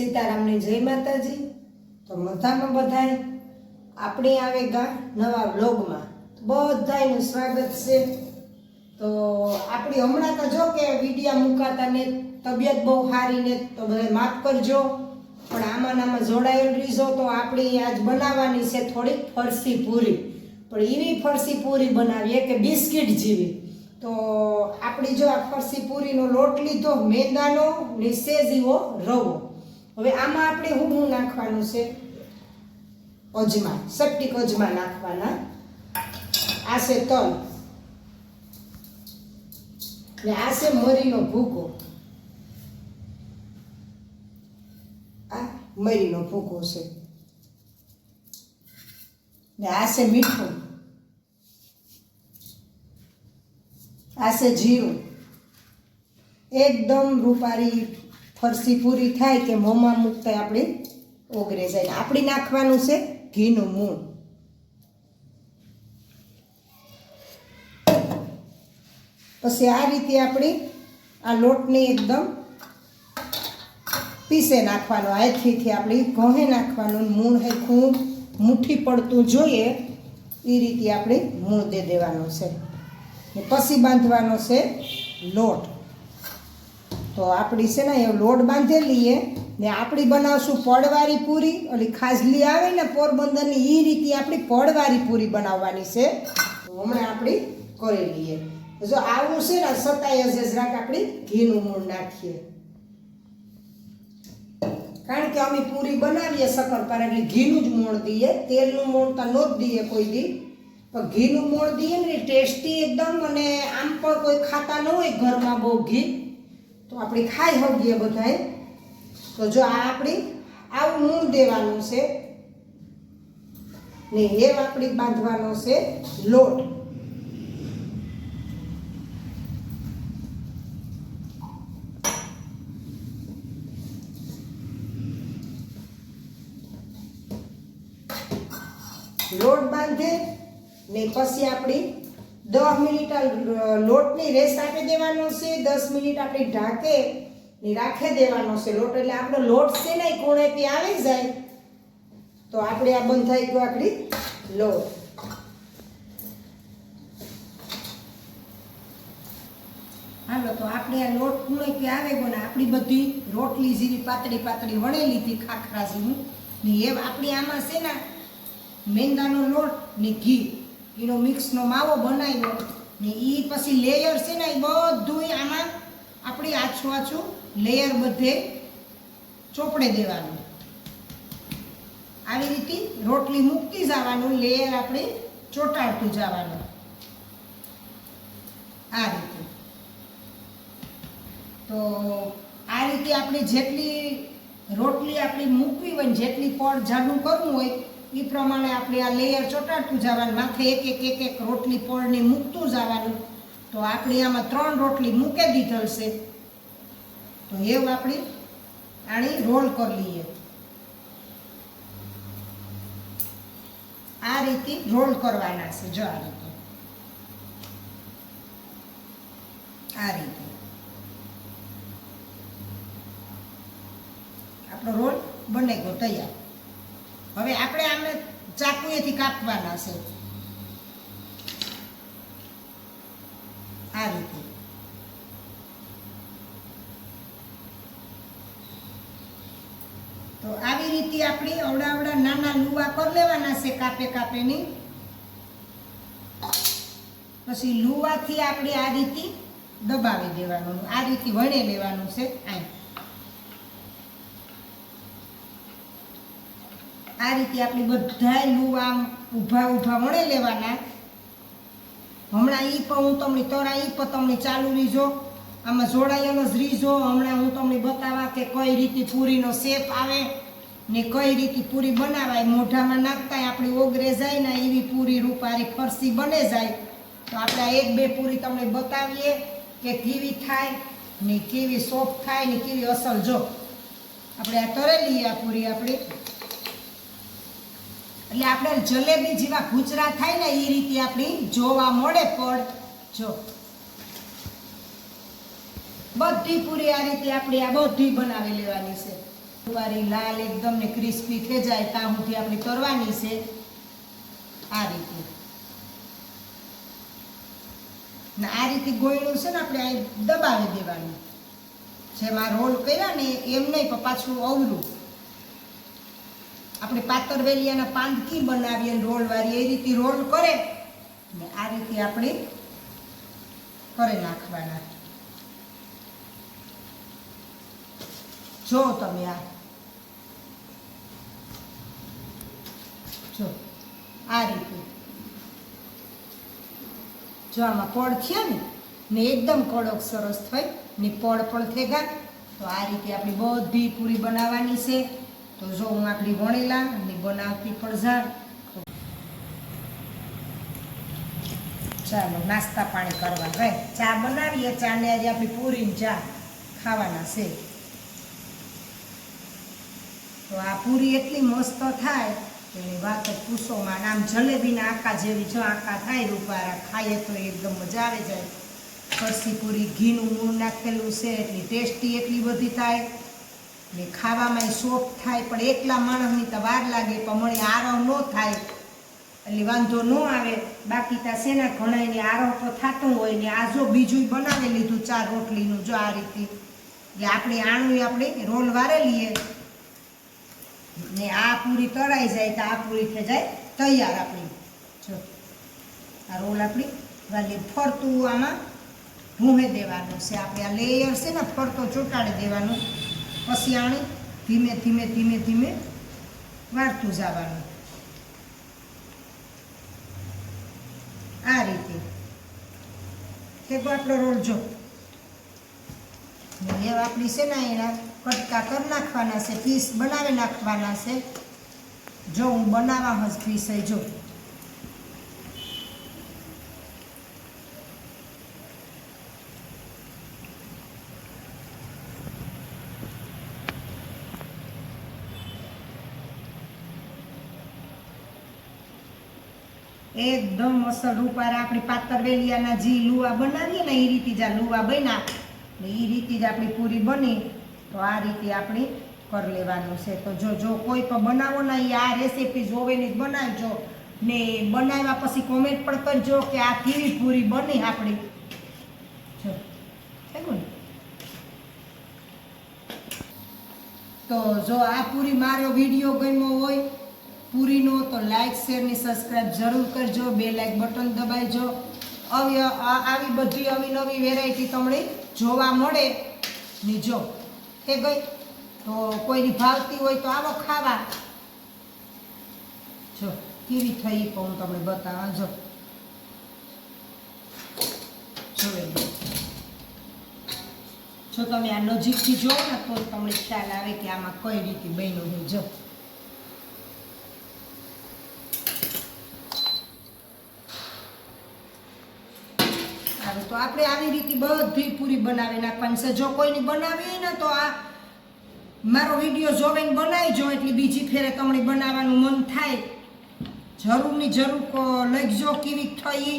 સીતારામની જય માતાજી. તો મજામાં બધાય? આપણે આવે ગા નવા વ્લોગમાં. બધાયનું સ્વાગત છે. તો આપણી હમણાં તો જો કે વિડીયા મુકાતા ને તબિયત બહુ સારી ને તો બધા માફ કરજો. પણ આમાં ને આમાં જોડાયેલ રીઝો તો આપણી આજ બનાવવાની છે થોડીક ફરસી પૂરી. પણ એવી ફરસી પૂરી બનાવીએ કે બિસ્કિટ જેવી. તો આપણી જો આ ફરસી પૂરીનો લોટ લીધો, મેંદાનો ને સેજીવો રવો. હવે આમાં આપણે હું હું નાખવાનું છે અજમા સટ્ટીક અજમા નાખવાના. આ છે તલ. ને આ છે મરીનો ભૂકો. આ મરીનો ભૂકો છે. ને આ છે મીઠું. આ છે જીરું. એકદમ રૂપારી ફરસી પૂરી થાય કે મોંમાં મૂકતા આપણી ઓગરે જાય આપણી નાખવાનું છે ઘીનું મૂળ. પછી આ રીતે આપણી આ લોટને એકદમ પીસે નાખવાનો. હાથીથી આપણી ઘઉં નાખવાનું. મૂળ હેખું મુઠ્ઠી પડતું જોઈએ એ રીતે આપણે મૂળ દે દેવાનો છે. પછી બાંધવાનો છે લોટ. તો આપણી છે ને, એ લોટ બાંધેલી ને આપણી બનાવશું પડવારી પૂરી. ઓલી ખાજલી આવે ને પોરબંદરની એ રીતે આપણી પડવારી પૂરી બનાવવાની છે. તો હમણાં આપણી કરી લઈએ. જો આવું છે ને, સતાય જરાક આપણી ઘીનું મૂળ નાખીએ. કારણ કે અમે પૂરી બનાવીએ શક્કરપારા એટલે ઘીનું જ મૂળ દઈએ. તેલનું મૂળ તો ન જ દઈએ કોઈ દી. પણ ઘીનું મૂળ દઈએ ને ટેસ્ટી એકદમ, અને આમ પણ કોઈ ખાતા ન હોય ઘરમાં બહુ ઘી. તો આપણે ખાઈ હગીએ બધાએ તો જો આ આપણી આવું મૂળ દેવાનું છે. ને એ આપણી બાંધવાનો છે લોટ. લોટ બાંધે ને પછી આપણી દસ મિનિટ લોટની રેસ આપી દેવાનો છે, દસ મિનિટ આપણે ઢાંકે ને રાખી દેવાનો છે લોટ. એટલે આપણો લોટ છે ને કોણે કોણેથી આવી જાય? તો આપણે આ બંધ થઈ ગયો આપણી લોટ. હાલો, તો આપણે આ લોટ ખૂણેથી આવે ગયો ને આપણી બધી રોટલી જીરી પાતળી પાતળી વણેલી હતી ખાખરા જેવું ને એ આપણી આમાં છે ને મેંદાનો લોટ ને ઘી. એનો મિક્સનો માવો બનાવ્યો ને એ પછી લેયર છે ને એ બધું આમાં આપણી આછું આછું લેયર બધે ચોપડે દેવાનું. આવી રીતે રોટલી મૂકતી જવાનું લેયર આપણે ચોટાડતું જવાનું. આ રીતે. તો આ રીતે આપણે જેટલી રોટલી આપણી મૂકવી હોય જેટલી પડ જાડું કરવું હોય એ પ્રમાણે આપણે આ લેયર ચોટાડતું જવાનું, માથે એક એક એક એક રોટલી પડની મૂકતું જવાનું. તો આપણી આમાં ત્રણ રોટલી મૂકે દીધલ છે. તો એવું આપણે આણી રોલ કરી લઈએ. આ રીતે રોલ કરવાના છે, જો આ રીતે. આ રીતે. આપણો રોલ બને ગયો, તૈયાર. હવે આપણે આમને ચાકુએથી કાપવાના છે. આ રીતે. તો આવી રીતે આપણે અવડા અવડા નાના લુવા કરી લેવાના છે કાપે કાપેની. પછી લુવાથી આપણે આ રીતે દબાવી દેવાનું, આ રીતે વણી લેવાનું છે આમ. આ રીતે આપણે બધા લુવા આમ ઊભા ઊભા વણી લેવાના. હમણાં એ પણ હું તમને તરા એ પણ તમને ચાલુ રીજો. આમાં જોડાયેલો જ રીજો. હમણાં હું તમને બતાવા કે કઈ રીતે પૂરીનો શેપ આવે ને કઈ રીતે પૂરી બનાવાય. મોઢામાં નાખતા આપણી ઓગરે જાય ને એવી પૂરી રૂપારી ફરસી બને જાય. તો આપણે એક બે પૂરી તમને બતાવીએ કે કેવી થાય ને કેવી સોફ્ટ થાય ને કેવી અસલ. જો આપણે આ તરેલી આ પૂરી આપણી. એટલે આપણે જલેબી જેવા ભૂચરા થાય ને એ રીતે આપણી જોવા મળે પડ જો. બધી પૂરી આ રીતે આપણે આ બધી બનાવી લેવાની છે. કુવારી લાલ એકદમ ને ક્રિસ્પી થઈ જાય ત્યાં આપણે કરવાની છે. આ રીતે. ને આ રીતે ગોયણું છે ને આપણે આ દબાવી દેવાનું. જેમાં રોલ કર્યા ને એમ નહીં પાછું અવરું. આપણે પાતર વેલિયાના પાંદકી બનાવીએ ને રોલ વાળી એ રીતે રોલ કરે ને આ રીતે આપણે કરી નાખવાના. જો તમે આ જો, આ રીતે. જો આમાં પડ થયા ને ને એકદમ કડક સરસ થઈ, ને પડ પણ થઈ ગયા તો આ રીતે આપણી બધી પૂરી બનાવવાની છે. તો જો હું આપણી વણેલા અને બનાવતી ફળઝાડ ચાલો નાસ્તા પાણી કરવા. ભાઈ, ચા બનાવીએ. ચા ને આજે આપણી પૂરીની ચા ખાવાના છે. તો આ પૂરી એટલી મસ્ત થાય એની વાત જ પૂછોમાં આમ જલેબીના આકા જેવી જો આકા થાય રૂપારા, ખાઈએ તો એકદમ મજા આવે જાય. કરસી પૂરી ઘીનું મૂળ નાખેલું છે, એટલી ટેસ્ટી એટલી બધી થાય. ને ખાવામાં સોફ્ટ થાય, પણ એકલા માણસની તો વાર લાગે પણ મને આરવ ન થાય. એટલે વાંધો ન આવે. બાકી તા શેના ઘણાયને આરવ તો થતું હોય ને આ જો બીજું બનાવી લીધું ચાર રોટલીનું, જો આ રીતે. એટલે આપણે આણું આપણે રોલ વારે લઈએ ને આ પૂરી તળાઈ જાય તો આ પૂરી થઈ જાય તૈયાર આપણી. જો, આ રોલ આપણી વાલી ફરતું આમાં ભૂમે દેવાનું છે. આપણે આ લેયર છે ને ફરતો ચોંટાડી દેવાનું. પછી આણે ધીમે ધીમે ધીમે ધીમે વાળતું જવાનું. આ રીતે. તે આપણો રોલ જો. હવે આપણી છે ને એના કટકા કરી નાખવાના છે, પીસ બનાવી નાખવાના છે. જો હું બનાવવા જ પીસ જો. એકદમ અસલ રૂપારા આપણી પાતર વેલિયાના જે લુવા બનાવીએ ને એ રીતે જ આ લુવા બન્યા. એ રીતે જ આપણી પૂરી બની. તો આ રીતે આપણે કરી લેવાનું છે. તો જો જો કોઈ પણ બનાવો ને એ આ રેસીપી જોઈને જ બનાવજો. ને બનાવ્યા પછી કોમેન્ટ પણ કરજો કે આ કેવી પૂરી બની આપણી. જો ને. તો જો આ પૂરી મારો વીડિયો ગમ્યો હોય પૂરીનો તો લાઈક શેર ને સબસ્ક્રાઈબ જરૂર કરજો. બે લાઈક બટન દબાવજો. આવી બધી આવી નવી વેરાયટી તમને જોવા મળે. ને જો એ ગઈ તો કોઈની ભાવતી હોય તો આવો ખાવા. જો, કેવી થઈ પણ હું તમને બતાવવા જો. જો તમે આ નજીકથી જોવો ને તો તમને ખ્યાલ આવે કે આમાં કઈ રીતે બન્યું હોય જો. સારું તો આપણે આવી રીતે બધી પૂરી બનાવી નાખવાની. છે જો કોઈની બનાવી ને તો આ મારો વીડિયો જોવે બનાવી જો એટલે બીજી ફેરે તમને બનાવવાનું મન થાય. જરૂરની જરૂર લખજો કેવી થઈ.